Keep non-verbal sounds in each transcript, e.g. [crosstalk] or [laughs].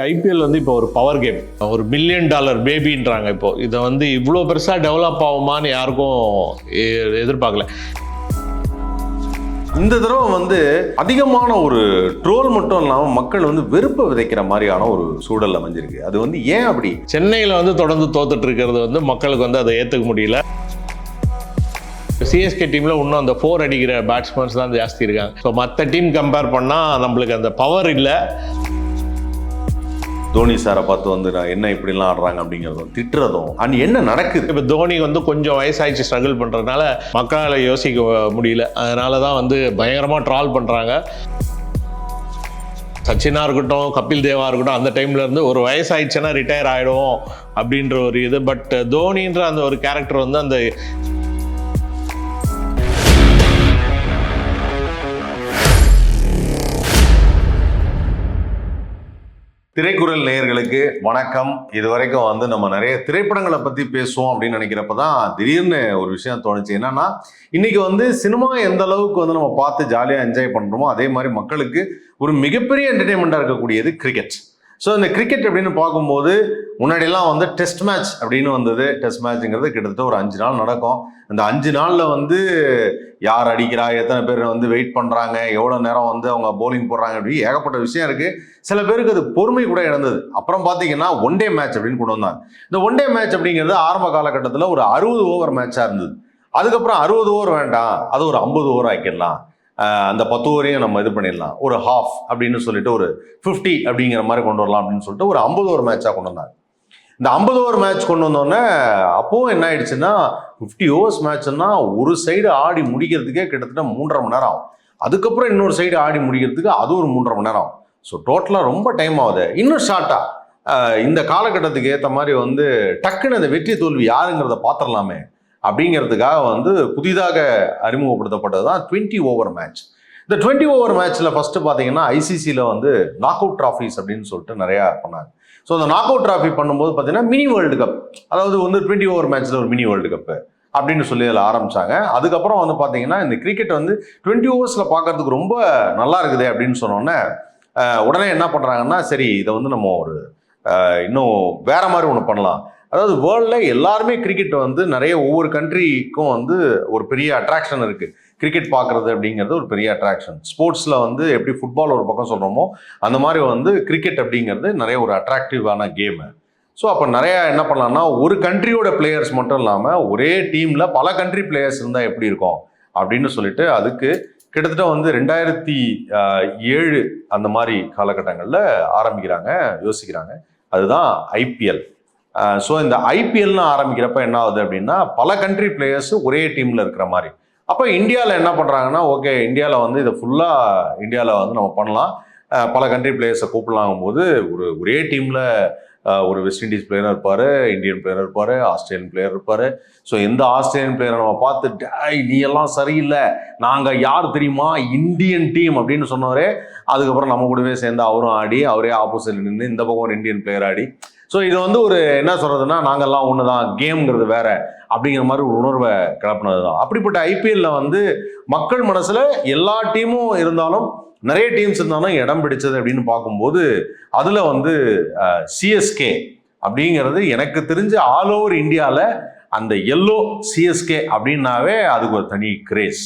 IPL வந்து இப்போ ஒரு பவர் கேம் ஒரு மில்லியன் டாலர் பேபின்றாங்க இப்போ. இதை வந்து இவ்வளோ பெருசாக டெவலப் ஆகுமான்னு யாருக்கும் எதிர்பார்க்கல. இந்த தடவை வந்து அதிகமான ஒரு ட்ரோல் மட்டும் இல்லாமல் மக்கள் வந்து வெறுப்பை விதைக்கிற மாதிரியான ஒரு சூழல் அமைஞ்சிருக்கு. அது வந்து ஏன் அப்படி? சென்னையில் வந்து தொடர்ந்து தோத்துட்டு இருக்கிறது வந்து மக்களுக்கு வந்து அதை ஏற்றுக்க முடியல. சிஎஸ்கே டீமில் இன்னும் அந்த ஃபோர் அடிக்கிற பேட்ஸ்மேன்ஸ் தான் ஜாஸ்தி இருக்காங்க. ஸோ மற்ற டீம் கம்பேர் பண்ணால் நம்மளுக்கு அந்த பவர் இல்லை. தோனி சாரை பார்த்து வந்து நான் என்ன இப்படிலாம் ஆடுறாங்க அப்படிங்கிறதும் திட்டுறதும் அண்ட் என்ன நடக்குது? இப்போ தோனி வந்து கொஞ்சம் வயசாயிடுச்சு ஸ்ட்ரகிள் பண்ணுறதுனால மக்களால் யோசிக்க முடியல. அதனால தான் வந்து பயங்கரமாக ட்ரால் பண்ணுறாங்க சச்சினாக இருக்கட்டும் கபில் தேவாக இருக்கட்டும் அந்த டைம்லேருந்து ஒரு வயசாகிடுச்சுன்னா ரிட்டையர் ஆகிடும் அப்படின்ற ஒரு இது. பட் தோனின்ற அந்த ஒரு கேரக்டர் வந்து அந்த திரைக்குறள் நேயர்களுக்கு வணக்கம். இது வரைக்கும் வந்து நம்ம நிறைய திரைப்படங்களை பத்தி பேசுவோம் அப்படின்னு நினைக்கிறப்ப தான் திடீர்னு ஒரு விஷயம் தோணுச்சு. என்னன்னா இன்னைக்கு வந்து சினிமா எந்த அளவுக்கு வந்து நம்ம பார்த்து ஜாலியாக என்ஜாய் பண்றோமோ அதே மாதிரி மக்களுக்கு ஒரு மிகப்பெரிய என்டர்டைன்மெண்ட்டாக இருக்கக்கூடியது கிரிக்கெட் ஸோ இந்த கிரிக்கெட் அப்படின்னு பார்க்கும்போது முன்னாடியெல்லாம் வந்து டெஸ்ட் மேட்ச் அப்படின்னு வந்தது. டெஸ்ட் மேட்ச்ங்கிறது கிட்டத்தட்ட ஒரு அஞ்சு நாள் நடக்கும். அந்த அஞ்சு நாளில் வந்து யார் அடிக்கிறா எத்தனை பேர் வந்து வெயிட் பண்ணுறாங்க எவ்வளோ நேரம் வந்து அவங்க போலிங் போடுறாங்க அப்படின்னு ஏகப்பட்ட விஷயம் இருக்குது சில பேருக்கு அது பொறுமை கூட இழந்தது. அப்புறம் பார்த்தீங்கன்னா ஒன் டே மேட்ச் அப்படின்னு கொண்டு வந்தாங்க. இந்த ஒன் டே மேட்ச் அப்படிங்கிறது ஆரம்ப காலகட்டத்தில் ஒரு அறுபது ஓவர் மேட்சாக இருந்தது. அதுக்கப்புறம் அறுபது ஓவர் வேண்டாம். அது ஒரு ஐம்பது ஓவர் ஆக்கிடலாம். அந்த பத்து ஓவரையும் நம்ம இது பண்ணிடலாம். ஒரு ஹாஃப் அப்படின்னு சொல்லிட்டு ஒரு ஃபிஃப்டி அப்படிங்கிற மாதிரி கொண்டு வரலாம் அப்படின்னு சொல்லிட்டு ஒரு ஐம்பது ஓவர் மேட்சாக கொண்டு வந்தாங்க. இந்த ஐம்பது ஓவர் மேட்ச் கொண்டு வந்தோடனே அப்போவும் என்ன ஆயிடுச்சுன்னா ஃபிஃப்டி ஓவர்ஸ் மேட்ச்னா ஒரு சைடு ஆடி முடிக்கிறதுக்கே கிட்டத்தட்ட மூன்றரை மணி நேரம் ஆகும். அதுக்கப்புறம் இன்னொரு சைடு ஆடி முடிக்கிறதுக்கு அது ஒரு மூன்றரை மணி நேரம் ஆகும். ஸோ டோட்டலாக ரொம்ப டைம் ஆகுது. இன்னும் ஷார்ட்டாக இந்த காலகட்டத்துக்கு ஏற்ற மாதிரி வந்து டக்குன்னு அந்த வெற்றி தோல்வி யாருங்கிறத பார்த்துடலாமே. அப்படிங்கிறதுக்காக வந்து புதிதாக அறிமுகப்படுத்தப்பட்டது தான் டுவெண்ட்டி ஓவர் மேட்ச். இந்த டுவெண்ட்டி ஓவர் மேட்ச்சில் ஃபஸ்ட்டு பார்த்தீங்கன்னா ஐசிசியில் வந்து நாக் அவுட் ட்ராஃபிஸ் அப்படின்னு சொல்லிட்டு நிறையா பண்ணாங்க. ஸோ அந்த நாக் அவுட் ட்ராஃபி பண்ணும்போது பார்த்தீங்கன்னா மினி வேர்ல்டு கப் அதாவது வந்து டுவெண்ட்டி ஓவர் மேட்ச்சில் ஒரு மினி வேர்ல்டு கப்பு அப்படின்னு சொல்லி அதில் ஆரம்பிச்சாங்க. அதுக்கப்புறம் வந்து பார்த்தீங்கன்னா இந்த கிரிக்கெட் வந்து டுவெண்ட்டி ஓவர்ஸில் பார்க்கறதுக்கு ரொம்ப நல்லா இருக்குது அப்படின்னு சொன்னோன்னே உடனே என்ன பண்ணுறாங்கன்னா சரி இதை வந்து நம்ம ஒரு இன்னும் வேற மாதிரி ஒன்று பண்ணலாம். அதாவது வேர்ல்டில் எல்லாருமே கிரிக்கெட் வந்து நிறைய ஒவ்வொரு கண்ட்ரிக்கும் வந்து ஒரு பெரிய அட்ராக்ஷன் இருக்குது கிரிக்கெட் பார்க்குறது அப்படிங்கிறது ஒரு பெரிய அட்ராக்ஷன் ஸ்போர்ட்ஸில் வந்து எப்படி ஃபுட்பால் ஒரு பக்கம் சொல்கிறோமோ அந்த மாதிரி வந்து கிரிக்கெட் அப்படிங்கிறது நிறைய ஒரு அட்ராக்டிவான கேமு ஸோ அப்போ நிறையா என்ன பண்ணலாம்னா ஒரு கண்ட்ரியோட பிளேயர்ஸ் மட்டும் இல்லாமல் ஒரே டீமில் பல கண்ட்ரி பிளேயர்ஸ் இருந்தால் எப்படி இருக்கும்? அப்படின்னு சொல்லிட்டு அதுக்கு கிட்டத்தட்ட வந்து ரெண்டாயிரத்தி ஏழு அந்த மாதிரி காலகட்டங்களில் ஆரம்பிக்கிறாங்க யோசிக்கிறாங்க. அதுதான் ஐபிஎல் ஸோ இந்த ஐபிஎல்னு ஆரம்பிக்கிறப்ப என்ன ஆகுது அப்படின்னா பல கண்ட்ரி பிளேயர்ஸ் ஒரே டீமில் இருக்கிற மாதிரி. அப்போ இந்தியாவில் என்ன பண்ணுறாங்கன்னா ஓகே இந்தியாவில் வந்து இதை ஃபுல்லாக இந்தியாவில் வந்து நம்ம பண்ணலாம். பல கண்ட்ரி பிளேயர்ஸை கூப்பிடலாங்கும் போது ஒரு ஒரே டீமில் ஒரு வெஸ்ட் இண்டீஸ் பிளேயர் இருப்பார் இந்தியன் பிளேயர் இருப்பார் ஆஸ்திரேலியன் பிளேயர் இருப்பார். ஸோ எந்த ஆஸ்திரேலியன் பிளேயரை நம்ம பார்த்து நீ எல்லாம் சரியில்லை. நாங்கள் யார் தெரியுமா? இந்தியன் டீம் அப்படின்னு சொன்னவரே அதுக்கப்புறம் நம்ம கூடவே சேர்ந்து அவரும் ஆடி அவரே ஆப்போசிட் நின்று இந்த பக்கம் ஒரு இந்தியன் பிளேயர் ஆடி ஸோ இது வந்து ஒரு என்ன சொல்கிறதுனா நாங்கள்லாம் ஒன்று தான் கேம்ங்கிறது வேற அப்படிங்கிற மாதிரி ஒரு உணர்வை கிளப்பினது தான் அப்படிப்பட்ட ஐபிஎல்ல வந்து மக்கள் மனசில் எல்லா டீமும் இருந்தாலும் நிறைய டீம்ஸ் இருந்தாலும் இடம் பிடிச்சது அப்படின்னு பார்க்கும்போது அதில் வந்து சிஎஸ்கே அப்படிங்கிறது எனக்கு தெரிஞ்ச ஆல் ஓவர் இந்தியாவில் அந்த எல்லோ சிஎஸ்கே அப்படின்னாவே அதுக்கு ஒரு தனி கிரேஸ்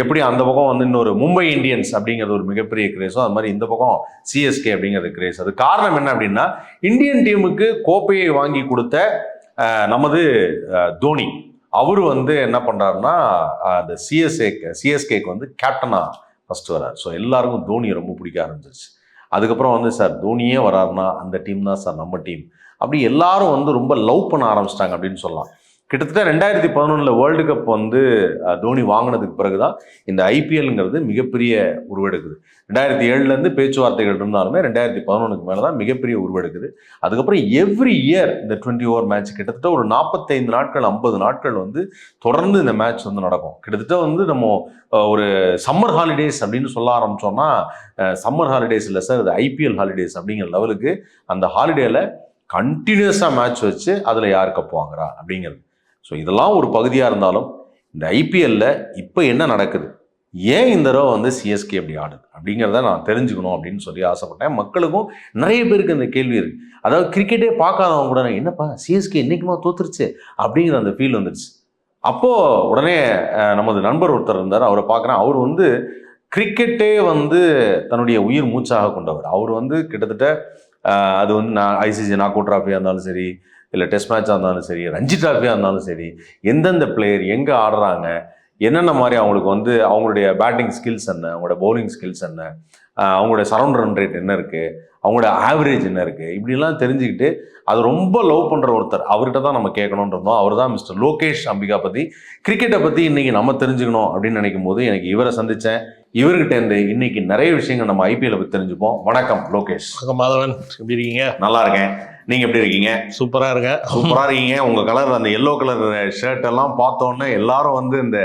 எப்படி அந்த பக்கம் வந்து இன்னொரு மும்பை இந்தியன்ஸ் அப்படிங்கிறது ஒரு மிகப்பெரிய கிரேஸோ அது மாதிரி இந்த பக்கம் சிஎஸ்கே அப்படிங்கிறது கிரேஸ் அது காரணம் என்ன அப்படின்னா இந்தியன் டீமுக்கு கோப்பையை வாங்கி கொடுத்த நமது தோனி. அவர் வந்து என்ன பண்ணுறாருன்னா அந்த சிஎஸ்ஏ சிஎஸ்கேக்கு வந்து கேப்டனாக ஃபர்ஸ்ட் வரார் ஸோ எல்லாருக்கும் தோனியை ரொம்ப பிடிக்க ஆரம்பிச்சிருச்சு. அதுக்கப்புறம் வந்து சார் தோனியே வராருன்னா அந்த டீம் தான் சார் நம்ம டீம் அப்படி எல்லாரும் வந்து ரொம்ப லவ் பண்ண ஆரம்பிச்சிட்டாங்க அப்படின்னு சொல்லலாம். கிட்டத்தட்ட ரெண்டாயிரத்தி பதினொன்றில் வேர்ல்டு கப் வந்து தோனி வாங்கினதுக்கு பிறகு தான் இந்த ஐபிஎல்ங்கிறது மிகப்பெரிய உருவெடுக்குது. ரெண்டாயிரத்தி ஏழுலேருந்து பேச்சுவார்த்தைகள் இருந்தாலுமே ரெண்டாயிரத்தி பதினொன்றுக்கு மேலே தான் மிகப்பெரிய உருவெடுக்குது. அதுக்கப்புறம் எவ்ரி இயர் இந்த டுவெண்ட்டி ஓவர் மேட்ச் கிட்டத்தட்ட ஒரு நாற்பத்தைந்து நாட்கள் ஐம்பது நாட்கள் வந்து தொடர்ந்து இந்த மேட்ச் வந்து நடக்கும். கிட்டத்தட்ட வந்து நம்ம ஒரு சம்மர் ஹாலிடேஸ் அப்படின்னு சொல்ல ஆரம்பித்தோம்னா சம்மர் ஹாலிடேஸ் இல்லை சார் இது ஐபிஎல் ஹாலிடேஸ் அப்படிங்கிற லெவலுக்கு அந்த ஹாலிடேயில் கண்டினியூஸாக மேட்ச் வச்சு அதில் யார் கப் வாங்குறா அப்படிங்கிறது. ஸோ இதெல்லாம் ஒரு பகுதியாக இருந்தாலும் இந்த ஐபிஎல்ல இப்போ என்ன நடக்குது? ஏன் இந்த தடவை வந்து சிஎஸ்கே அப்படி ஆடுது? அப்படிங்கிறத நான் தெரிஞ்சுக்கணும் அப்படின்னு சொல்லி ஆசைப்பட்டேன். மக்களுக்கும் நிறைய பேருக்கு இந்த கேள்வி இருக்கு. அதாவது கிரிக்கெட்டே பார்க்காதவங்க கூட என்னப்பா சிஎஸ்கே என்னைக்குமா தோத்துருச்சு? அப்படிங்கிற அந்த ஃபீல் வந்துருச்சு. அப்போது உடனே நமது நண்பர் ஒருத்தர் இருந்தார். அவரை பார்க்குறேன். அவர் வந்து கிரிக்கெட்டே வந்து தன்னுடைய உயிர் மூச்சாக கொண்டவர். அவர் வந்து கிட்டத்தட்ட அது வந்து நான் ஐசிசி நாக் அவுட் ட்ராஃபியாக இருந்தாலும் சரி இல்லை டெஸ்ட் மேட்சாக இருந்தாலும் சரி ரஞ்சி ட்ராஃபியாக இருந்தாலும் சரி எந்தெந்த பிளேயர் எங்கே ஆடுறாங்க என்னென்ன மாதிரி அவங்களுக்கு வந்து அவங்களுடைய பேட்டிங் ஸ்கில்ஸ் என்ன அவங்களோட பவுலிங் ஸ்கில்ஸ் என்ன அஹ், அவங்களுடைய சரௌண்ட் ரன் ரேட் என்ன இருக்குது அவங்களோட ஆவரேஜ் என்ன இருக்குது இப்படிலாம் தெரிஞ்சுக்கிட்டு அது ரொம்ப லவ் பண்ணுற ஒருத்தர் அவர்கிட்ட தான் நம்ம கேட்கணும்னு இருந்தோம். அவர் தான் மிஸ்டர் லோகேஷ் அம்பிகா பற்றி கிரிக்கெட்டை பற்றி இன்னைக்கு நம்ம தெரிஞ்சுக்கணும் அப்படின்னு நினைக்கும் போது எனக்கு இவரை சந்தித்தேன் இவர்கிட்ட இருந்து இன்னைக்கு நிறைய விஷயங்கள் நம்ம ஐபிஎல் பற்றி தெரிஞ்சுப்போம். வணக்கம் லோகேஷ். மாதவன் எப்படி இருக்கீங்க? நல்லா இருக்கேன். நீங்க எப்படி இருக்கீங்க? சூப்பரா இருங்க. சூப்பரா இருக்கீங்க. உங்க கலர் அந்த எல்லோ கலர் ஷர்ட் எல்லாம் பார்த்தோன்னே எல்லாரும் வந்து இந்த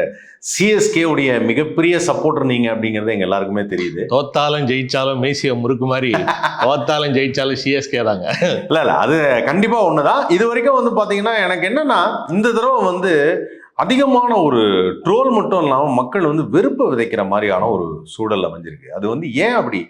சிஎஸ்கே உடைய மிகப்பெரிய சப்போர்ட்டர் நீங்க அப்படிங்கிறது எங்க எல்லாருக்குமே தெரியுது. தோத்தாலும் ஜெயிச்சாலும் மேசிய முறுக்கு மாதிரி தோத்தாலும் ஜெயிச்சாலும் சிஎஸ்கே தாங்க. இல்ல இல்ல அது கண்டிப்பா ஒண்ணுதான். இது வரைக்கும் வந்து பாத்தீங்கன்னா எனக்கு என்னன்னா இந்த தடவை வந்து அதிகமான ஒரு ட்ரோல் மட்டும் இல்லாம மக்கள் வந்து வெறுப்பை விதைக்கிற மாதிரியான ஒரு சூழல் அமைஞ்சிருக்கு. அது வந்து ஏன் அப்படி?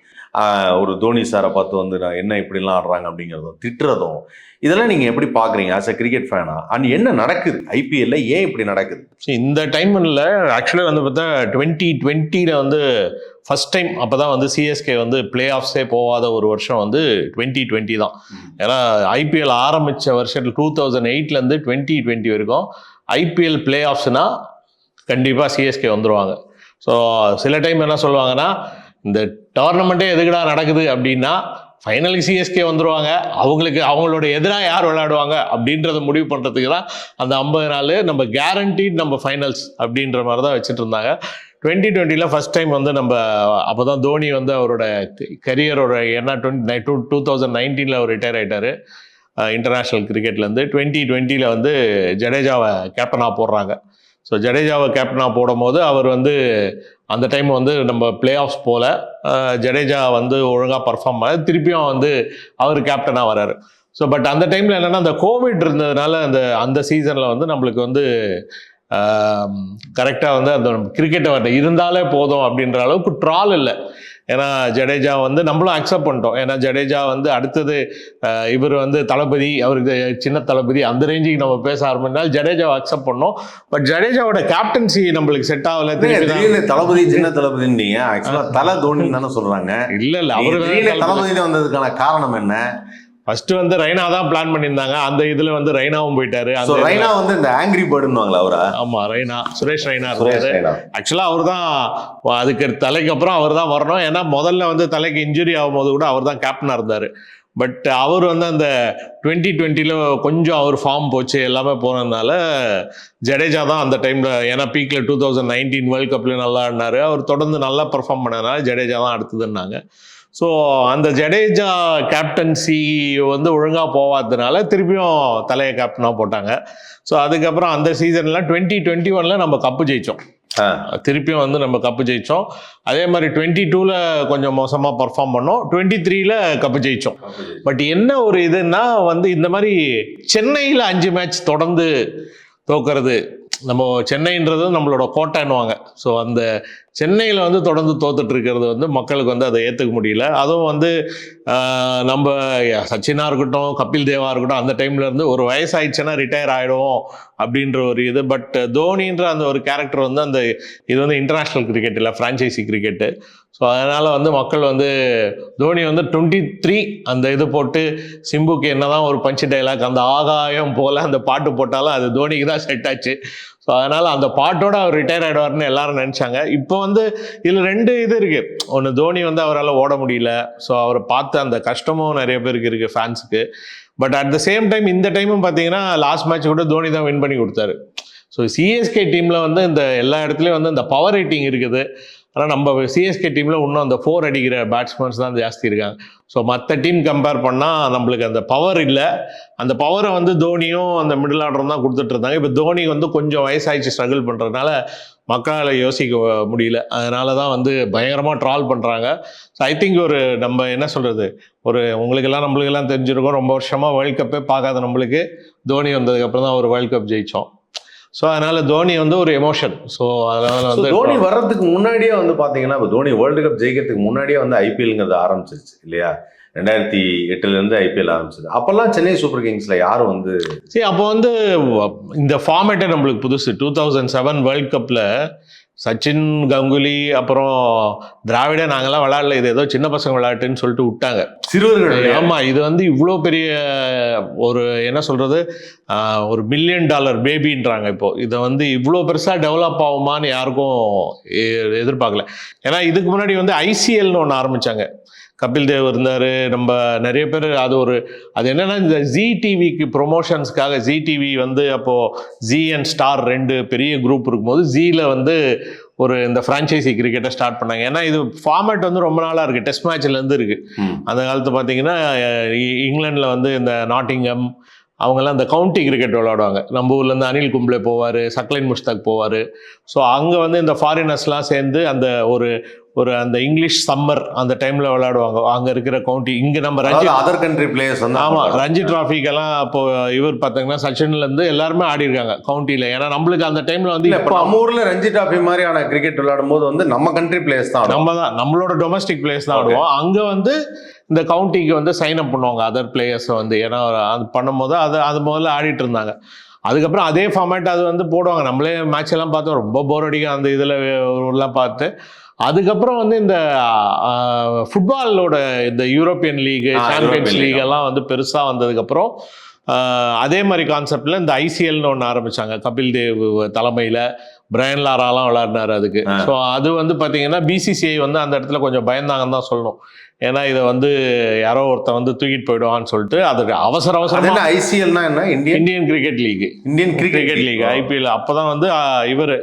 ஒரு தோனி சாரை பார்த்து வந்து நான் என்ன இப்படிலாம் ஆடுறாங்க அப்படிங்கிறதும் திட்டுறதும் இதெல்லாம் நீங்க எப்படி பாக்குறீங்க ஆஸ் அ கிரிக்கெட் ஃபேனா அண்ட் என்ன நடக்குது? ஐபிஎல்ல ஏன் இப்படி நடக்குது? See, இந்த டைம்ல ஆக்சுவலாக வந்து பார்த்தா டுவெண்ட்டி டுவெண்ட்டியில் வந்து ஃபர்ஸ்ட் டைம் அப்போ தான் வந்து சிஎஸ்கே வந்து பிளே ஆஃப்ஸே போகாத ஒரு வருஷம் வந்து டுவெண்ட்டி டுவெண்ட்டி தான். ஏன்னா ஐபிஎல் ஆரம்பித்த வருஷத்தில் டூ தௌசண்ட் எயிட்லேருந்து டுவெண்ட்டி டுவெண்ட்டி வரைக்கும் ஐபிஎல் பிளே ஆஃப்ஸ்னா கண்டிப்பாக சிஎஸ்கே வந்துருவாங்க. ஸோ சில டைம் என்ன சொல்லுவாங்கன்னா இந்த டோர்னமெண்ட்டே எதுக்குடா நடக்குது அப்படின்னா ஃபைனலுக்கு சிஎஸ்கே வந்துடுவாங்க அவங்களுக்கு அவங்களோட எதிராக யார் விளையாடுவாங்க அப்படின்றத முடிவு பண்ணுறதுக்கு தான் அந்த ஐம்பது நாள் நம்ம கேரண்டீட் நம்ம ஃபைனல்ஸ் அப்படின்ற மாதிரி தான் வச்சுட்டு இருந்தாங்க. டுவெண்ட்டி டுவெண்ட்டியில் ஃபஸ்ட் டைம் வந்து நம்ம அப்போ தான் தோனி வந்து அவரோட கரியரோட என்ன டுவெண்ட்டி டூ டூ தௌசண்ட் நைன்டீனில் அவர் ரிட்டையர் ஆகிட்டார் இன்டர்நேஷ்னல் கிரிக்கெட்லேருந்து டுவெண்ட்டி டுவெண்ட்டியில் வந்து ஜடேஜாவை கேப்டனாக போடுறாங்க. ஸோ ஜடேஜாவை கேப்டனாக போடும்போது அவர் வந்து அந்த டைம் வந்து நம்ம பிளே ஆஃப்ஸ் போல ஜடேஜா வந்து ஒழுங்காக பர்ஃபார்ம் பண்ண திருப்பியும் வந்து அவர் கேப்டனாக வராரு ஸோ பட் அந்த டைமில் என்னென்னா அந்த கோவிட் இருந்ததுனால அந்த அந்த சீசனில் வந்து நம்மளுக்கு வந்து கரெக்டாக வந்து அந்த கிரிக்கெட்டை வரல இருந்தாலே போதும் அப்படின்ற அளவுக்கு ட்ரால் இல்லை. ஏன்னா ஜடேஜா வந்து நம்மளும் அக்செப்ட் பண்ணிட்டோம். ஏன்னா ஜடேஜா வந்து அடுத்தது இவர் வந்து தளபதி அவருக்கு சின்ன தளபதி அந்த ரேஞ்சுக்கு நம்ம பேச ஆரம்பிச்சால் ஜடேஜாவை அக்செப்ட் பண்ணோம். பட் ஜடேஜாவோட கேப்டன்சி நம்மளுக்கு செட் ஆகல தளபதி சின்ன தளபதின்றீங்க ஆக்சுவலா தலை தோனி தானே சொல்றாங்க. இல்ல இல்ல அவரு தளபதி. வந்ததுக்கான காரணம் என்ன? ஃபர்ஸ்ட் வந்து ரெய்னா தான் பிளான் பண்ணியிருந்தாங்க. அந்த இதுல வந்து ரெய்னாவும் போயிட்டாரு. அந்த ரைனா வந்து இந்த ஆங்கிரி பேர்டுன்னுவாங்களா அவரா? ஆமா ரெய்னா சுரேஷ் இருந்தாரு ரெய்னா ஆக்சுவலா அவர் தான் அதுக்கு தலைக்கு அப்புறம் அவர் தான் வரணும். ஏன்னா முதல்ல வந்து தலைக்கு இன்ஜுரி ஆகும்போது கூட அவர் தான் கேப்டனா இருந்தாரு. பட் அவர் வந்து அந்த டுவெண்ட்டி டுவெண்ட்டியில் கொஞ்சம் அவர் ஃபார்ம் போச்சு எல்லாமே போனதுனால ஜடேஜா தான் அந்த டைமில் ஏன்னா பீக்கில் டூ தௌசண்ட் நைன்டீன் வேர்ல்ட் கப்லேயும் நல்லா ஆடினாரு. அவர் தொடர்ந்து நல்லா பெர்ஃபார்ம் பண்ணதுனால ஜடேஜா தான் அடுத்ததுன்னாங்க. ஸோ அந்த ஜடேஜா கேப்டன்சி வந்து ஒழுங்காக போகாததுனால திருப்பியும் தலையை கேப்டனாக போட்டாங்க. ஸோ அதுக்கப்புறம் அந்த சீசனில் டுவெண்ட்டி டுவெண்ட்டி ஒனில் நம்ம கப்பு ஜெயித்தோம். திருப்பியும் வந்து நம்ம கப்பு ஜெயித்தோம் அதே மாதிரி டுவெண்ட்டி டூவில் கொஞ்சம் மோசமாக பர்ஃபார்ம் பண்ணோம். டுவெண்ட்டி த்ரீல கப்பு ஜெயித்தோம் பட் என்ன ஒரு இதுன்னா வந்து இந்த மாதிரி சென்னையில் அஞ்சு மேட்ச் தொடர்ந்து தோக்கிறது. நம்ம சென்னைன்றது நம்மளோட கோட்டைன்னுவாங்க. ஸோ அந்த சென்னையில் வந்து தொடர்ந்து தோத்துட்டு இருக்கிறது வந்து மக்களுக்கு வந்து அதை ஏற்றுக்க முடியல. அதுவும் வந்து நம்ம சச்சினாக இருக்கட்டும் கபில் தேவாக இருக்கட்டும் அந்த டைம்லேருந்து ஒரு வயசாயிடுச்சுன்னா ரிட்டையர் ஆகிடும் அப்படின்ற ஒரு இது. பட் தோனின்ற அந்த ஒரு கேரக்டர் வந்து அந்த இது வந்து இன்டர்நேஷ்னல் கிரிக்கெட் இல்லை ஃப்ரான்ச்சைசி கிரிக்கெட்டு ஸோ அதனால் வந்து மக்கள் வந்து தோனி வந்து டுவெண்ட்டி த்ரீ அந்த இது போட்டு சிம்புக்கு என்னதான் ஒரு பஞ்சு டைலாக் அந்த ஆகாயம் போல் அந்த பாட்டு போட்டாலும் அது தோனிக்கு தான் செட் ஆச்சு. ஸோ அதனால் அந்த பாட்டோட அவர் ரிட்டையர் ஆகிடுவார்னு எல்லாரும் நினச்சாங்க. இப்போ வந்து இதில் ரெண்டு இது இருக்கு. ஒன்று தோனி வந்து அவரால் ஓட முடியல. ஸோ அவரை பார்த்து அந்த கஷ்டமும் நிறைய பேருக்கு இருக்குது ஃபேன்ஸுக்கு but at the same time இந்த டைமும் பார்த்தீங்கன்னா லாஸ்ட் மேட்ச் கூட தோனி தான் வின் பண்ணி கொடுத்தாரு. ஸோ சிஎஸ்கே டீமில் வந்து இந்த எல்லா இடத்துலையும் வந்து இந்த பவர் ரேட்டிங் இருக்குது. ஆனால் நம்ம சிஎஸ்கே டீமில் இன்னும் அந்த ஃபோர் அடிக்கிற பேட்ஸ்மேன்ஸ் தான் ஜாஸ்தி இருக்காங்க. ஸோ மற்ற டீம் கம்பேர் பண்ணால் நம்மளுக்கு அந்த பவர் இல்லை. அந்த பவரை வந்து தோனியும் அந்த மிடில் ஆர்டரும் தான் கொடுத்துட்டு இருந்தாங்க. இப்போ தோனி வந்து கொஞ்சம் வயசாயிடுச்சு ஸ்ட்ரகிள் பண்ணுறதுனால மக்களால் யோசிக்க முடியல. அதனால தான் வந்து பயங்கரமாக ட்ரால் பண்ணுறாங்க ஸோ ஐ திங்க் ஒரு நம்ம என்ன சொல்கிறது ஒரு உங்களுக்கெல்லாம் நம்மளுக்கெல்லாம் தெரிஞ்சிருக்கோம். ரொம்ப வருஷமாக வேர்ல்ட் கப்பே பார்க்காத நம்மளுக்கு தோனி வந்ததுக்கப்புறம் தான் ஒரு வேர்ல்ட் கப் ஜெயித்தோம் ஸோ அதனால தோனி வந்து ஒரு எமோஷன் ஸோ அதனால வந்து தோனி வர்றதுக்கு முன்னாடியே வந்து பாத்தீங்கன்னா இப்போ தோனி வேர்ல்டு கப் ஜெயிக்கிறதுக்கு முன்னாடியே வந்து ஐபிஎல்ங்கிறது ஆரம்பிச்சிருச்சு இல்லையா? ரெண்டாயிரத்தி எட்டுல இருந்து ஐபிஎல் ஆரம்பிச்சது. அப்பெல்லாம் சென்னை சூப்பர் கிங்ஸ்ல யாரு வந்து சரி அப்போ வந்து இந்த ஃபார்மேட்டே நம்மளுக்கு புதுசு. டூ தௌசண்ட் செவன் வேர்ல்ட் கப்பில் சச்சின் கங்குலி அப்புறம் திராவிட நாங்கெல்லாம் விளையாடல. இது ஏதோ சின்ன பசங்க விளையாட்டுன்னு சொல்லிட்டு விட்டாங்க. சிறுவர்கள் ஆமா இது வந்து இவ்வளோ பெரிய ஒரு என்ன சொல்றது ஆஹ், ஒரு மில்லியன் டாலர் பேபின்றாங்க இப்போ. இதை வந்து இவ்வளோ பெருசா டெவலப் ஆகுமான்னு யாருக்கும் எதிர்பார்க்கல. ஏன்னா இதுக்கு முன்னாடி வந்து ஐசிஎல்னு ஒன்று ஆரம்பிச்சாங்க. கபில் தேவ் இருந்தார். நம்ம நிறைய பேர் அது ஒரு அது என்னன்னா இந்த ஜி டிவிக்கு ப்ரொமோஷன்ஸ்க்காக ஜி டிவி வந்து அப்போ ஜி அண்ட் ஸ்டார் ரெண்டு பெரிய குரூப் இருக்கும்போது ஜியில் வந்து ஒரு இந்த ஃப்ரான்ச்சைசி கிரிக்கெட்டை ஸ்டார்ட் பண்ணாங்க. ஏன்னா இது ஃபார்மேட் வந்து ரொம்ப நாளாக இருக்குது டெஸ்ட் மேட்ச்லேருந்து இருக்குது. அந்த காலத்து பார்த்தீங்கன்னா அஹ், இ- இங்கிலாந்துல வந்து இந்த நாட்டிங்கம் அவங்கெல்லாம் இந்த கவுண்டி கிரிக்கெட் விளையாடுவாங்க. நம்ம ஊர்லேருந்து அனில் கும்ப்ளே போவார் சக்லைன் முஷ்தாக் போவார். ஸோ அங்கே வந்து இந்த ஃபாரினர்ஸ்லாம் சேர்ந்து அந்த ஒரு ஒரு அந்த இங்கிலீஷ் சம்மர் அந்த டைமில் விளையாடுவாங்க. அங்கே இருக்கிற கவுண்டி இங்கே நம்ம ரஞ்சி அதர் கண்ட்ரி பிளேயர்ஸ் வந்து ஆமா ரஞ்சி டிராஃபிக்கெல்லாம் அப்போ இவர் பார்த்தீங்கன்னா சச்சின்ல இருந்து எல்லாருமே ஆடி இருக்காங்க கவுண்டியில் ஏன்னா நம்மளுக்கு அந்த டைம்ல வந்து இப்ப இப்போ நம்ம ஊர்ல ரஞ்சி டிராஃபி மாதிரியான கிரிக்கெட் விளையாடும் போது வந்து நம்ம கண்ட்ரி பிளேயர்ஸ் தான். நம்ம தான் நம்மளோட டொமஸ்டிக் பிளேயர்ஸ் தான். ஆடுவோம். அங்கே வந்து இந்த கவுண்டிக்கு வந்து சைன் அப் பண்ணுவாங்க அதர் பிளேயர்ஸை வந்து. ஏன்னா அது பண்ணும்போது அது அது முதல்ல ஆடிட்டு இருந்தாங்க. அதுக்கப்புறம் அதே ஃபார்மேட் அது வந்து போடுவாங்க. நம்மளே மேட்ச் எல்லாம் பார்த்தோம். ரொம்ப போர் அடிக்கும் அந்த இதில் எல்லாம் பார்த்து. அதுக்கப்புறம் வந்து இந்த ஃபுட்பாலோட இந்த யூரோப்பியன் லீக் சாம்பியன்ஸ் லீக். எல்லாம் வந்து பெருசாக வந்ததுக்கப்புறம் அதே மாதிரி கான்செப்டில் இந்த ஐசிஎல்னு ஒன்று ஆரம்பிச்சாங்க. கபில் தேவ் தலைமையில் பிரையன் லாராலாம் விளையாடினாரு அதுக்கு. ஸோ அது வந்து பார்த்தீங்கன்னா பிசிசிஐ வந்து அந்த இடத்துல கொஞ்சம் பயந்தாங்கன்னு தான் சொல்லணும். ஏன்னா இதை வந்து யாரோ ஒருத்தன் வந்து தூக்கிட்டு போயிடுவான்னு சொல்லிட்டு அது அவசர அவசரமா என்ன ஐசிஎல்னா என்ன? Indian? Indian cricket league Indian cricket league IPL அப்பதான் வந்து இவர்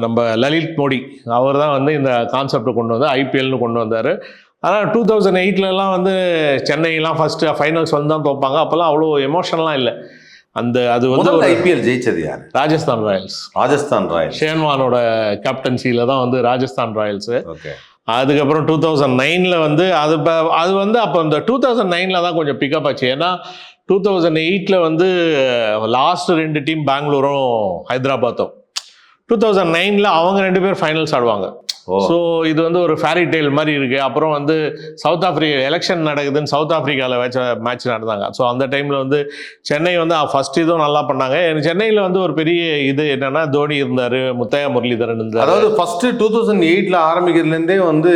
நம்ம லலித் மோடி அவர் தான் வந்து இந்த கான்செப்டை கொண்டு வந்து ஐபிஎல்னு கொண்டு வந்தார். ஆனால் டூ தௌசண்ட் எயிட்லலாம் வந்து சென்னையெல்லாம் ஃபர்ஸ்ட் ஃபைனல்ஸ் வந்து தான் தோப்பாங்க. அப்போல்லாம் அவ்வளோ எமோஷன்லாம் இல்லை. அந்த அது வந்து ஒரு ஐபிஎல் ஜெயிச்சது யாரு? ராஜஸ்தான் ராயல்ஸ் ராஜஸ்தான் ராயல்ஸ் ஷேன்வானோட கேப்டன்சியில் தான் வந்து ராஜஸ்தான் ராயல்ஸு ஓகே அதுக்கப்புறம் டூ தௌசண்ட் நைனில் வந்து அது ப- அது வந்து அப்போ இந்த டூ தௌசண்ட் நைனில் தான் கொஞ்சம் பிக்கப் ஆச்சு. ஏன்னா டூ தௌசண்ட் எயிட்டில் வந்து லாஸ்ட் ரெண்டு டீம் பெங்களூரும் ஹைதராபாத்தும். டூ தௌசண்ட் நைனில் அவங்க ரெண்டு பேர் ஃபைனல்ஸ் ஆடுவாங்க. ஸோ இது வந்து ஒரு ஃபேரி டெய்ல் மாதிரி இருக்கு. அப்புறம் வந்து சவுத் ஆஃப்ரிக்கா எலெக்ஷன் நடக்குதுன்னு சவுத் ஆஃப்ரிக்காவில் வச்ச மேட்ச் நடந்தாங்க. ஸோ அந்த டைமில் வந்து சென்னை வந்து ஃபர்ஸ்ட் இதுவும் நல்லா பண்ணாங்க. எனக்கு சென்னையில் வந்து ஒரு பெரிய இது என்னன்னா தோனி இருந்தார் முத்தையா முரளிதரன் இருந்தார். அதாவது ஃபர்ஸ்ட் டூ தௌசண்ட் எயிட்ல ஆரம்பிக்கிறதுல இருந்தே வந்து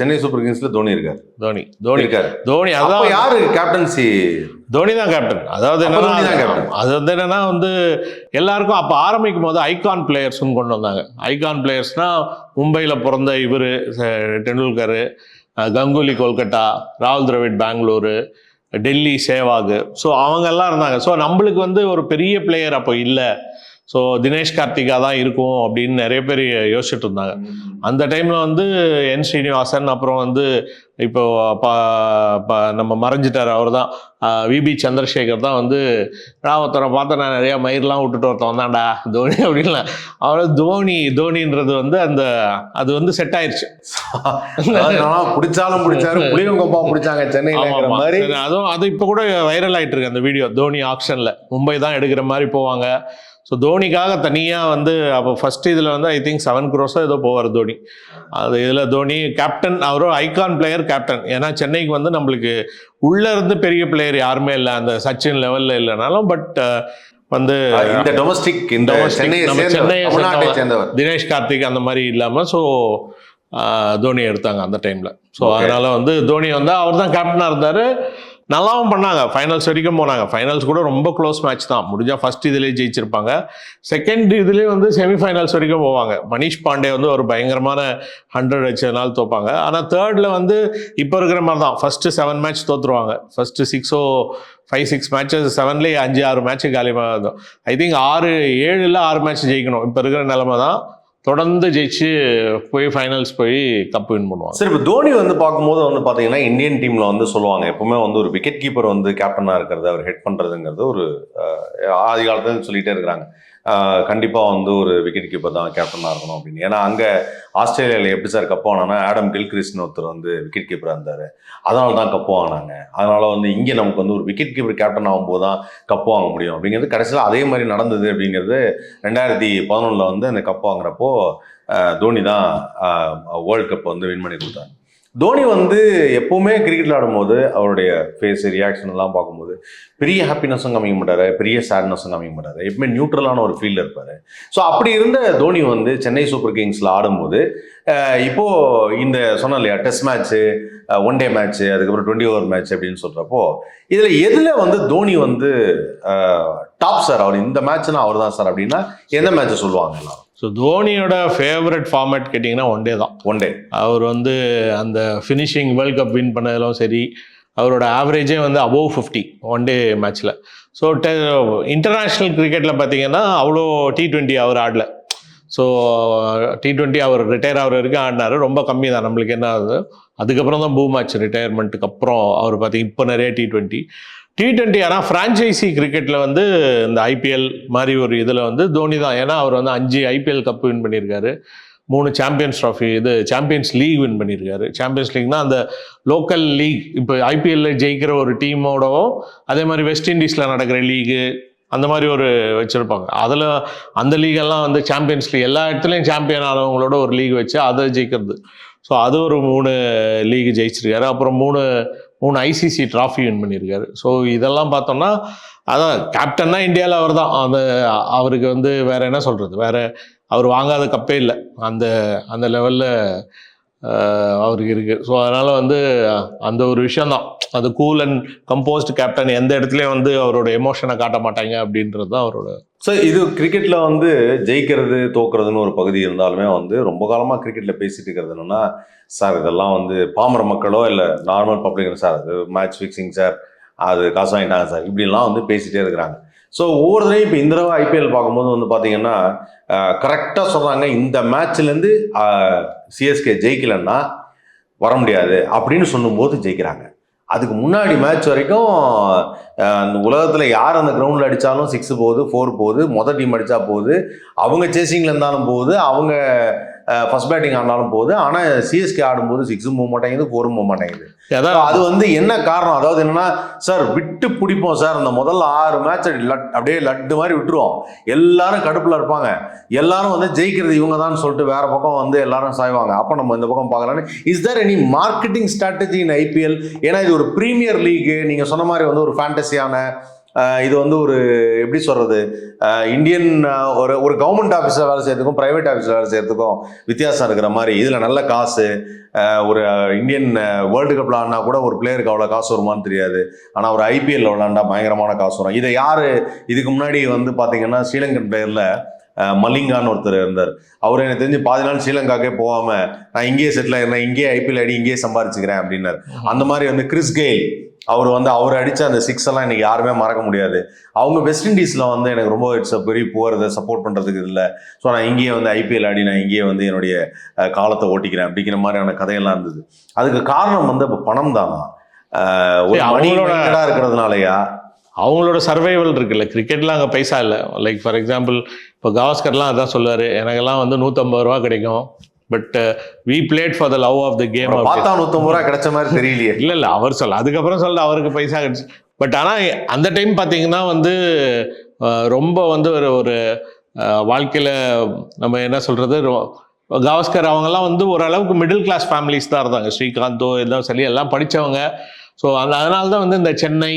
சென்னை சூப்பர் கிங்ஸ்ல தோனி இருக்காரு. தோனி தோனி இருக்காரு. தோனி அதான் யாரு கேப்டன்சி தோனி தான் கேப்டன் அதாவது என்னன்னா. அது வந்து என்னன்னா வந்து எல்லாருக்கும் அப்போ ஆரம்பிக்கும் போது ஐகான் பிளேயர்ஸ்னு கொண்டு வந்தாங்க. ஐகான் பிளேயர்ஸ்னா மும்பையில் பிறந்த இவர் டெண்டுல்கர் கங்குலி கொல்கட்டா ராகுல் திராவிட் பெங்களூரு டெல்லி சேவாக். ஸோ அவங்க எல்லாம் இருந்தாங்க. ஸோ நம்மளுக்கு வந்து ஒரு பெரிய பிளேயர் அப்போ இல்லை. ஸோ தினேஷ் கார்த்திகா தான் இருக்கும் அப்படின்னு நிறைய பேர் யோசிச்சுட்டு இருந்தாங்க. அந்த டைமில் வந்து என் ஸ்ரீனிவாசன் அப்புறம் வந்து இப்போ நம்ம மறைஞ்சிட்டார் அவர் தான் விபி சந்திரசேகர் தான் வந்து நான் ஒருத்தரை பார்த்து நான் நிறையா மயிர்லாம் விட்டுட்டு ஒருத்தன் வந்தான்டா தோனி அப்படின்லாம் அவர் தோனி தோனின்றது வந்து அந்த அது வந்து செட் ஆயிடுச்சு பிடிச்சாலும் பிடிச்சாரு [laughs] புளியங்கொம்பா பிடிச்சாங்க சென்னையிலங்கிற ஆமா, மாதிரி. அதுவும் அது இப்போ கூட வைரல் ஆயிட்டு இருக்கு அந்த வீடியோ தோனி ஆக்ஷனில் மும்பை தான் எடுக்கிற மாதிரி போவாங்க. ஸோ தோனிக்காக தனியாக வந்து அப்போ ஃபர்ஸ்ட் இதில் வந்து ஐ திங்க் செவன் க்ரோஸோ ஏதோ போவார் தோனி அது இதில் தோனி கேப்டன் அவரும் ஐகான் பிளேயர் கேப்டன் ஏன்னா சென்னைக்கு வந்து நம்மளுக்கு உள்ள இருந்து பெரிய பிளேயர் யாருமே இல்லை அந்த சச்சின் லெவலில் இல்லைனாலும் பட் வந்து இந்த டொமஸ்டிக் இந்த. சேர்ந்தவர் தினேஷ் கார்த்திக் அந்த மாதிரி இல்லாமல் ஸோ தோனி எடுத்தாங்க அந்த டைமில் ஸோ. அதனால வந்து தோனி வந்து அவர் தான் கேப்டனாக இருந்தார் நல்லாவும் பண்ணாங்க. ஃபைனல்ஸ் வரைக்கும் போனாங்க. ஃபைனல்ஸ் கூட ரொம்ப க்ளோஸ் மேட்ச் தான். முடிஞ்சால் ஃபர்ஸ்ட் இதுலேயே ஜெயிச்சிருப்பாங்க. செகண்ட் இதுலேயே வந்து செமிஃபைனல்ஸ் வரைக்கும் போவாங்க. மணிஷ் பாண்டே வந்து ஒரு பயங்கரமான ஹண்ட்ரட் அடிச்சதுனால தோப்பாங்க. ஆனால் தேர்டில் வந்து இப்போ இருக்கிற மாதிரி தான். ஃபர்ஸ்ட்டு செவன் மேட்ச் தோற்றுருவாங்க ஃபர்ஸ்ட்டு சிக்ஸோ ஃபைவ் சிக்ஸ் மேட்சஸ் செவன்லேயே அஞ்சு ஆறு மேட்ச்சு காலியாக இருந்தோம் ஐ திங்க் ஆறு ஏழில் ஆறு மேட்ச் ஜெயிக்கணும். இப்போ இருக்கிற நிலமை தான். தொடர்ந்து ஜெயிச்சு போய் ஃபைனல்ஸ் போய் கப் வின் பண்ணுவாங்க. சரி இப்போ தோனி வந்து பார்க்கும்போது வந்து பார்த்தீங்கன்னா இந்தியன் டீமில் வந்து சொல்லுவாங்க எப்பவுமே வந்து ஒரு விக்கெட் கீப்பர் வந்து கேப்டனாக இருக்கிறது அவர் ஹெட் பண்ணுறதுங்கிறது ஒரு ஆதிகாலத்தில் ஆதி இருக்கிறாங்க. கண்டிப்பாக வந்து ஒரு விக்கெட் கீப்பர் தான் கேப்டனாக இருக்கணும் அப்படின்னு. ஏன்னா அங்கே ஆஸ்திரேலியாவில் எப்படி சார் கப் வாங்கினா ஆடம் கில்கிரிஸ்னு ஒருத்தர் வந்து விக்கெட் கீப்பராக இருந்தார். அதனால தான் கப்பு வாங்கினாங்க அதனால் வந்து இங்கே நமக்கு வந்து ஒரு விக்கெட் கீப்பர் கேப்டன் ஆகும்போது தான் கப்பு வாங்க முடியும். அப்படிங்கிறது கடைசியில் அதே மாதிரி நடந்தது அப்படிங்கிறது ரெண்டாயிரத்தி பதினொன்றில் வந்து அந்த கப்பு வாங்குறப்போ தோனி தான் வேர்ல்டு கப் வந்து வின் பண்ணி கொடுத்தாங்க. தோனி வந்து எப்பவுமே கிரிக்கெட் விளாடும்போது அவருடைய ஃபேஸ் ரியாக்ஷன் எல்லாம் பார்க்கும்போது பெரிய ஹாப்பினஸும் காமிக்க மாட்டாரு பெரிய சேட்னஸும் காமிக்க மாட்டாரு. எப்பவுமே நியூட்ரலான ஒரு ஃபீல்டில் இருப்பார். ஸோ அப்படி இருந்த தோனி வந்து சென்னை சூப்பர் கிங்ஸில் ஆடும்போது இப்போது இப்போ இந்த சொன்னோம் இல்லையா test match one day match அதுக்கப்புறம் டுவெண்ட்டி ஓவர் மேட்ச் அப்படின்னு சொல்கிறப்போ இதில் எதில் வந்து தோனி வந்து டாப் சார் அவர் இந்த மேட்ச்னா அவர் தான் சார் அப்படின்னா எந்த மேட்ச்சை சொல்லுவாங்க எல்லாரும்? ஸோ தோனியோட ஃபேவரட் ஃபார்மேட் கேட்டிங்கன்னா ஒன் டே தான். ஒன் டே அவர் வந்து அந்த ஃபினிஷிங் வேர்ல்ட் கப் வின் பண்ணதிலும் சரி அவரோட ஆவரேஜே வந்து அபோவ் ஃபிஃப்டி ஒன் டே மேட்ச்சில் ஸோ டெ இன்டர்நேஷ்னல் கிரிக்கெட்டில் பார்த்தீங்கன்னா அவ்வளோ டி ட்வெண்ட்டி அவர் ஆடல. ஸோ டி ட்வெண்ட்டி அவர் ரிட்டையர் ஆகிற வரைக்கும் ஆடினாரு. ரொம்ப கம்மி தான். நம்மளுக்கு என்ன ஆகுது? அதுக்கப்புறம் தான் பூ மேட்ச் ரிட்டையர்மெண்ட்டுக்கு அப்புறம். அவர் பார்த்தீங்க இப்போ நிறைய டி ட்வெண்ட்டி டி ட்வெண்ட்டி ஆனால் ஃப்ரான்ச்சைசி கிரிக்கெட்டில் வந்து இந்த ஐபிஎல் மாதிரி ஒரு இதில் வந்து தோனி தான். ஏன்னா அவர் வந்து அஞ்சு ஐபிஎல் கப் வின் பண்ணியிருக்காரு. மூணு சாம்பியன்ஸ் ட்ராஃபி இது சாம்பியன்ஸ் லீக் வின் பண்ணியிருக்காரு. சாம்பியன்ஸ் லீக்னா அந்த லோக்கல் லீக் இப்போ ஐபிஎல்ல ஜெயிக்கிற ஒரு டீமோடவோ அதே மாதிரி வெஸ்ட் இண்டீஸில் நடக்கிற லீகு அந்த மாதிரி ஒரு வச்சுருப்பாங்க. அதில் அந்த லீகெல்லாம் வந்து சாம்பியன்ஸ் லீக் எல்லா இடத்துலையும் சாம்பியன் ஆனவங்களோட ஒரு லீக் வச்சு அதை ஜெயிக்கிறது. ஸோ அது ஒரு மூணு லீக் ஜெயிச்சிருக்காரு. அப்புறம் மூணு மூணு ஐசிசி ட்ராஃபி வின் பண்ணியிருக்காரு. ஸோ இதெல்லாம் பார்த்தோம்னா அதான் கேப்டன்னா இந்தியாவில் அவர் தான் அந்த அவருக்கு வந்து வேற என்ன சொல்கிறது வேற அவர் வாங்காத கப்பே இல்லை. அந்த அந்த லெவலில் அவருக்கு இருக்குது ஸோ அதனால் வந்து அந்த ஒரு விஷயந்தான் அது கூல் அண்ட் கம்போஸ்ட் கேப்டன் எந்த இடத்துலையும் வந்து அவரோட எமோஷனை காட்ட மாட்டாங்க அப்படின்றது தான் அவரோட ஸோ இது கிரிக்கெட்டில் வந்து ஜெயிக்கிறது தோக்குறதுன்னு ஒரு பகுதி இருந்தாலுமே வந்து ரொம்ப காலமாக கிரிக்கெட்டில் பேசிட்டு இருக்கிறது என்னன்னா சார் இதெல்லாம் வந்து பாமர மக்களோ இல்லை நார்மல் பப்ளிக் சார் அது மேட்ச் ஃபிக்ஸிங் சார் அது காசு வாங்கிட்டாங்க சார் இப்படிலாம் வந்து பேசிகிட்டே இருக்கிறாங்க. ஸோ ஒவ்வொரு தடவையும் இப்போ இந்த தடவை ஐபிஎல் பார்க்கும்போது வந்து பார்த்தீங்கன்னா கரெக்டாக சொல்கிறாங்க இந்த மேட்ச்லேருந்து சிஎஸ்கே ஜெயிக்கலைன்னா வர முடியாது அப்படின்னு சொல்லும்போது ஜெயிக்கிறாங்க. அதுக்கு முன்னாடி மேட்ச் வரைக்கும் அந்த உலகத்தில் யார் அந்த கிரவுண்டில் அடித்தாலும் சிக்ஸ் போகுது ஃபோர் போகுது மொதல் டீம் அடித்தா போகுது. அவங்க சேசிங்கில் இருந்தாலும் போகுது. அவங்க ஃபர்ஸ்ட் பேட்டிங் ஆனாலும் போகுது. ஆனால் சிஎஸ்கே ஆடும்போது சிக்ஸும் போக மாட்டேங்குது ஃபோரும் போக மாட்டேங்குது. அது வந்து என்ன காரணம்? அதாவது என்னன்னா சார் விட்டு பிடிப்போம் சார் அந்த முதல்ல ஆறு மேட்ச் அப்படியே லட்டு மாதிரி விட்டுருவோம். எல்லாரும் கடுப்புல இருப்பாங்க. எல்லாரும் வந்து ஜெயிக்கிறது இவங்க தான் சொல்லிட்டு வேற பக்கம் வந்து எல்லாரும் சாய்வாங்க. அப்போ நம்ம இந்த பக்கம் பார்க்கலான்னு. Is there any marketing strategy in IPL ஏன்னா இது ஒரு ப்ரீமியர் லீக் நீங்க சொன்ன மாதிரி வந்து ஒரு ஃபேண்டசியான இது வந்து ஒரு எப்படி சொல்றது? இந்தியன் ஒரு ஒரு கவர்மெண்ட் ஆஃபீஸில் வேலை செய்யறதுக்கும் பிரைவேட் ஆஃபீஸில் வேலை செய்யறதுக்கும் வித்தியாசம் இருக்கிற மாதிரி இதில் நல்ல காசு ஒரு இந்தியன் வேர்ல்டு கப்பில் ஆடினா கூட ஒரு பிளேயருக்கு அவ்வளோ காசு வருமான்னு தெரியாது. ஆனால் ஒரு ஐபிஎல்ல விளாண்டா பயங்கரமான காசு வரும். இதை யார் இதுக்கு முன்னாடி வந்து பார்த்தீங்கன்னா ஸ்ரீலங்கன் பிளேயரில் மலிங்கான்னு ஒருத்தர் இருந்தார். அவர் எனக்கு தெரிஞ்சு பாதி நாள் ஸ்ரீலங்காக்கே போகாமல் நான் இங்கேயே செட்டில் ஆயிருந்தேன் இங்கேயே ஐபிஎல் அடி இங்கேயே சம்பாரிச்சுக்கிறேன் அப்படின்னார். அந்த மாதிரி வந்து கிறிஸ் கெயில் அவர் வந்து அவர் அடித்த அந்த சிக்ஸ் எல்லாம் இன்னைக்கு யாருமே மறக்க முடியாது. அவங்க வெஸ்ட் இண்டீஸில் வந்து எனக்கு ரொம்ப இட்ஸ் அ பெரிய இதை சப்போர்ட் பண்ணுறதுக்கு இல்லை. ஸோ நான் இங்கேயே வந்து ஐபிஎல் ஆடி நான் இங்கேயே வந்து என்னுடைய காலத்தை ஓட்டிக்கிறேன் அப்படிங்கிற மாதிரியான கதையெல்லாம் இருந்தது. அதுக்கு காரணம் வந்து இப்போ பணம் தானா? ஒரு சரி, மணி அவங்களோட- இருக்கிறதுனாலயா? அவங்களோட சர்வைவல் இருக்குல்ல. கிரிக்கெட்ல அங்கே பைசா இல்லை. லைக் ஃபார் எக்ஸாம்பிள் இப்போ கவாஸ்கர்லாம் அதான் சொல்லுவார். எனக்கெல்லாம் வந்து நூற்றம்பது ரூபா கிடைக்கும். But we played for the love of the game பார்த்தா நூற்றம்பது ரூபா கிடைச்ச மாதிரி தெரியலையே. இல்ல இல்ல அவர் சொல்ல அதுக்கப்புறம் சொல்ல அவருக்கு பைசா கிடைச்சு. பட் ஆனா அந்த டைம் பாத்தீங்கன்னா வந்து ரொம்ப வந்து ஒரு ஒரு வாழ்க்கையில நம்ம என்ன சொல்றது ரொ- கவாஸ்கர் அவங்கெல்லாம் வந்து ஓரளவுக்கு மிடில் கிளாஸ் ஃபேமிலிஸ் தான் இருந்தாங்க. ஸ்ரீகாந்தோ எல்லாம் சரி எல்லாம் படிச்சவங்க. ஸோ அந்த அதனால தான் வந்து இந்த சென்னை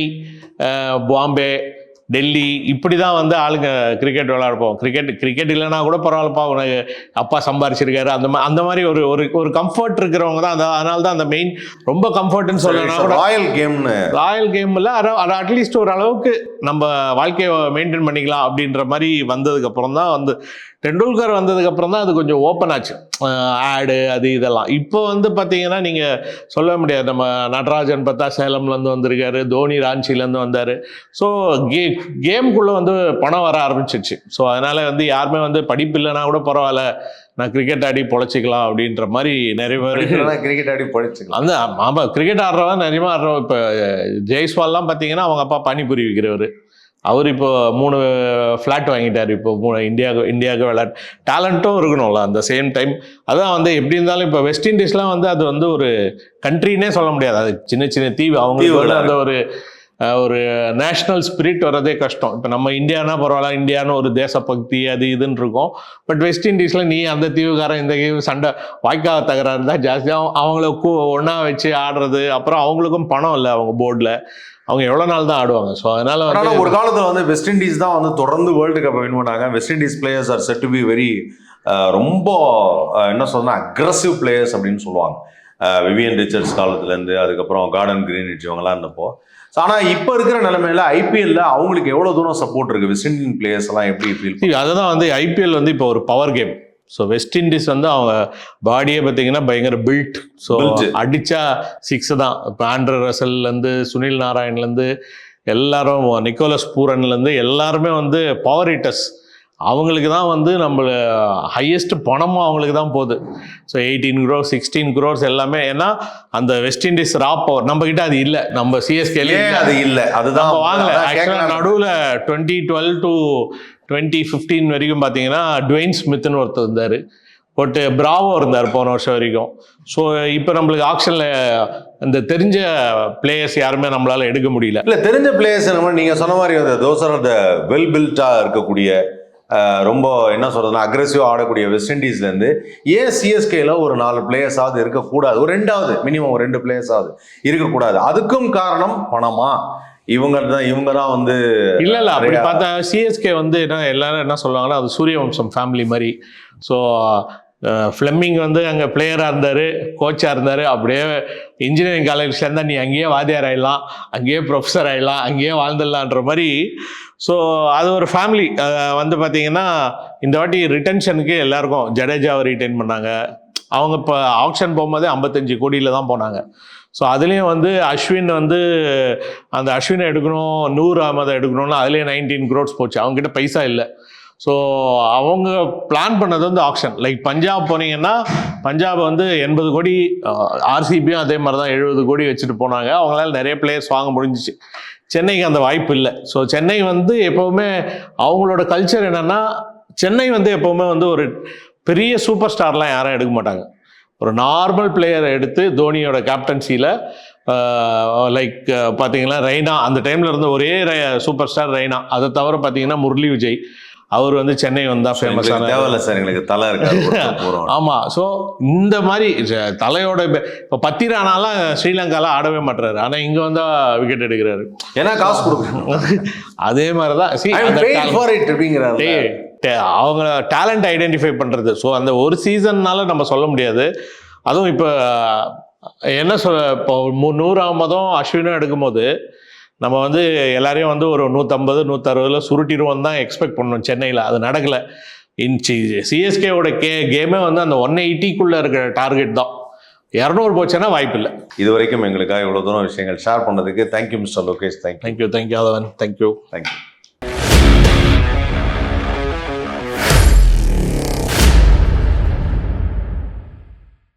பாம்பே டெல்லி இப்படி தான் வந்து ஆளுங்க கிரிக்கெட் விளையாடுப்போம் கிரிக்கெட் கிரிக்கெட் இல்லைன்னா கூட பரவாயில்லப்பா உனக்கு அப்பா சம்பாரிச்சிருக்காரு. அந்த மா அந்த மாதிரி ஒரு ஒரு ஒரு கம்ஃபர்ட் இருக்கிறவங்க தான். அந்த அதனால தான் அந்த மெயின் ரொம்ப கம்ஃபர்ட்னு சொல்லலாம் ராயல் கேம்னு ராயல் கேம்ல அட்லீஸ்ட் ஒரு அளவுக்கு நம்ம வாழ்க்கையை மெயின்டைன் பண்ணிக்கலாம் அப்படின்ற மாதிரி வந்ததுக்கு அப்புறம் தான் வந்து டெண்டுல்கர் வந்ததுக்கு அப்புறம் தான் அது கொஞ்சம் ஓப்பன் ஆச்சு. ஆடு அது இதெல்லாம். இப்போ வந்து பார்த்தீங்கன்னா நீங்கள் சொல்ல முடியாது. நம்ம நடராஜன் பார்த்தா சேலம்லேருந்து வந்திருக்காரு தோனி ராஞ்சிலேருந்து வந்தார். ஸோ கே கேமுக்குள்ளே வந்து பணம் வர ஆரம்பிச்சிருச்சு. ஸோ அதனால் வந்து யாருமே வந்து படிப்பு இல்லைன்னா கூட பரவாயில்ல. நான் கிரிக்கெட் ஆடி பொழைச்சிக்கலாம் அப்படின்ற மாதிரி நிறைய பேர் கிரிக்கெட் ஆடி படிச்சுக்கலாம் அந்த ஆமாம் கிரிக்கெட் ஆடுறவன் நிறையமா ஆடுறவன். இப்போ ஜெய்ஸ்வால்லாம் பார்த்தீங்கன்னா அவங்க அப்பா பானிபூரி விற்கிறவர் அவர் இப்போ மூணு ஃப்ளாட் வாங்கிட்டார். இப்போ மூணு இந்தியாவுக்கு இந்தியாவுக்கு விளையாட் டேலண்ட்டும் இருக்கணும்ல அந்த சேம் டைம் அதான் வந்து எப்படி இருந்தாலும் இப்போ வெஸ்ட் இண்டீஸ்லாம் வந்து அது வந்து ஒரு கண்ட்ரினே சொல்ல முடியாது. அது சின்ன சின்ன தீவு அவங்களுக்கு அந்த ஒரு ஒரு நேஷ்னல் ஸ்பிரிட் வரதே கஷ்டம். இப்போ நம்ம இந்தியானா பரவாயில்ல இந்தியான்னு ஒரு தேசபக்தி அது இதுன்னு இருக்கும். பட் வெஸ்ட் இண்டீஸில் நீ அந்த தீவுக்காரன் இந்த சண்டை வாய்க்கால தகராறு தான் ஜாஸ்தியாக அவங்கள கூ ஒன்றா வச்சு ஆடுறது அப்புறம் அவங்களுக்கும் பணம் இல்லை அவங்க போர்டில் அவங்க எவ்வளோ நாள் தான் ஆடுவாங்க. ஸோ அதனால வந்து ஒரு காலத்துல வந்து வெஸ்ட் இண்டீஸ் தான் வந்து தொடர்ந்து வேர்ல்டு கப் வின் பண்ணாங்க. West Indies players are set to be very ரொம்ப என்ன சொல்றேன்னா அக்ரஸிவ் பிளேயர்ஸ் அப்படின்னு சொல்லுவாங்க. விவியன் ரிச்சர்ட்ஸ் காலத்துல இருந்து அதுக்கப்புறம் கார்டன் கிரீனிச் இவங்கெல்லாம் இருந்தப்போ. So, ஆனா இப்ப இருக்கிற நிலைமையில ஐபிஎல்ல அவங்களுக்கு எவ்வளவு தூரம் சப்போர்ட் இருக்கு? வெஸ்ட் இண்டியன் பிளேயர்ஸ் எல்லாம் எப்படி ஃபீல் அதுதான் வந்து ஐபிஎல் வந்து இப்போ ஒரு power game so West Indies வந்து அவங்க பாடியே பார்த்தீங்கன்னா பயங்கர பில்ட் ஸோ. அடிச்சா சிக்ஸ் தான். இப்போ ஆண்ட்ர ரசல்லேருந்து சுனில் நாராயண்லேருந்து எல்லாரும் நிக்கோலஸ் பூரன்லேருந்து எல்லாருமே வந்து பவர் ஹிட்டர்ஸ் அவங்களுக்கு தான் வந்து நம்ம ஹையஸ்ட் பணமும் அவங்களுக்கு தான் போகுது. So eighteen crore sixteen crores எல்லாமே ஏன்னா அந்த வெஸ்ட் இண்டீஸ் ரா பவர் நம்ம கிட்ட அது இல்லை. நம்ம சிஎஸ்கேல அது இல்ல? அதுதான் வாங்கல. நடுவில் twenty twelve to twenty fifteen வரைக்கும் பார்த்தீங்கன்னா டுவெயின் ஸ்மித்னு ஒருத்தர் இருந்தார். போட்டு பிராவோ இருந்தார் போன வருஷம் வரைக்கும். ஸோ இப்போ நம்மளுக்கு ஆக்ஷனில் இந்த தெரிஞ்ச பிளேயர்ஸ் யாருமே நம்மளால் எடுக்க முடியல. இல்லை தெரிஞ்ச பிளேயர்ஸ் என்ன நீங்கள் சொன்ன மாதிரி அந்த தோஸ் ஆர் த வெல் பில்ட்டாக இருக்கக்கூடிய ரொம்ப என்ன சொல்கிறதுனா அக்ரெசிவாக ஆடக்கூடிய வெஸ்ட் இண்டீஸ்லேருந்து ஏன் சிஎஸ்கேல ஒரு நாலு பிளேயர்ஸாவது இருக்கக்கூடாது. ஒரு ரெண்டாவது மினிமம் ஒரு ரெண்டு பிளேயர்ஸாவது இருக்கக்கூடாது. அதுக்கும் காரணம் பணமா? இவங்க தான் இவங்க தான் வந்து இல்ல இல்ல அப்படி பார்த்தா சிஎஸ்கே வந்து என்ன எல்லாரும் என்ன சொல்லுவாங்கன்னா அது சூரியவம்சம் ஃபேமிலி மாதிரி. ஸோ ஃப்ளெமிங் வந்து அங்கே பிளேயராக இருந்தார் கோச்சாக இருந்தார் அப்படியே இன்ஜினியரிங் காலேஜ் சேர்ந்தா நீ அங்கேயே வாத்தியார் ஆயிடலாம் அங்கேயே ப்ரொஃபஸர் ஆயிடலாம் அங்கேயே வாழ்ந்துடலான்ற மாதிரி. ஸோ அது ஒரு ஃபேமிலி வந்து பார்த்தீங்கன்னா இந்த வாட்டி ரிட்டன்ஷனுக்கு எல்லாருக்கும் ஜடேஜாவை ரிட்டைன் பண்ணாங்க. அவங்க இப்போ ஆக்ஷன் போகும்போதே ஐம்பத்தஞ்சு கோடியில் தான் போனாங்க. ஸோ அதுலேயும் வந்து அஸ்வின் வந்து அந்த அஸ்வினை எடுக்கணும் நூறு அகமதை எடுக்கணும்னு அதுலேயே நைன்டீன் க்ரோட்ஸ் போச்சு. அவங்ககிட்ட பைசா இல்லை. ஸோ அவங்க பிளான் பண்ணது வந்து ஆக்ஷன் லைக் பஞ்சாப் போனீங்கன்னா பஞ்சாப் வந்து எண்பது கோடி ஆர்சிபியும் அதே மாதிரி தான் எழுபது கோடி வச்சுட்டு போனாங்க. அவங்களால நிறைய பிளேயர்ஸ் வாங்க முடிஞ்சிச்சு. சென்னைக்கு அந்த வாய்ப்பு இல்லை. ஸோ சென்னை வந்து எப்போவுமே அவங்களோட கல்ச்சர் என்னென்னா சென்னை வந்து எப்போவுமே வந்து ஒரு பெரிய சூப்பர் ஸ்டார்லாம் யாரும் எடுக்க மாட்டாங்க. ஒரு நார்மல் பிளேயரை எடுத்து தோனியோட கேப்டன்சியில் லைக் பார்த்தீங்கன்னா ரெய்னா அந்த டைமில் இருந்த ஒரே சூப்பர் ஸ்டார் ரெய்னா. அதை தவிர பார்த்தீங்கன்னா முரளி விஜய். அவர் வந்து சென்னை வந்தால் ஃபேமஸான தேவையில்ல சார் எங்களுக்கு தலை இருக்காது [laughs] போறோம் ஆமா ஸோ இந்த மாதிரி தலையோட இப்போ பத்திரானாலாம் ஸ்ரீலங்கால ஆடவே மாட்டாரு ஆனா இங்க வந்தா விக்கெட் எடுக்கிறாரு. ஏன்னா காசு கொடுக்கணும். அதே மாதிரி தான் அவங்க டேலண்ட் ஐடென்டிஃபை பண்றது. ஸோ அந்த ஒரு சீசன்னால நம்ம சொல்ல முடியாது. அதுவும் இப்போ என்ன சொல்ல இப்போ மு- நூறு அகமதும் அஸ்வினும் எடுக்கும்போது நம்ம வந்து எல்லாரையும் வந்து ஒரு நூற்றம்பது நூற்றறுபதுல சுருட்டிடுவோம் தான் எக்ஸ்பெக்ட் பண்ணோம் சென்னையில். அது நடக்கலை. இன்ச்சி சிஎஸ்கேவோட கே கேமே வந்து அந்த ஒன் எயிட்டிக்குள்ளே இருக்கிற டார்கெட் தான். இரநூறு போச்சுன்னா வாய்ப்பு இல்லை. இது வரைக்கும் எங்களுக்காக இவ்வளவு தூரம் விஷயங்கள் ஷேர் பண்ணதுக்கு thank you mister Lokesh. Thank you thank you thank you Athavan thank you thank you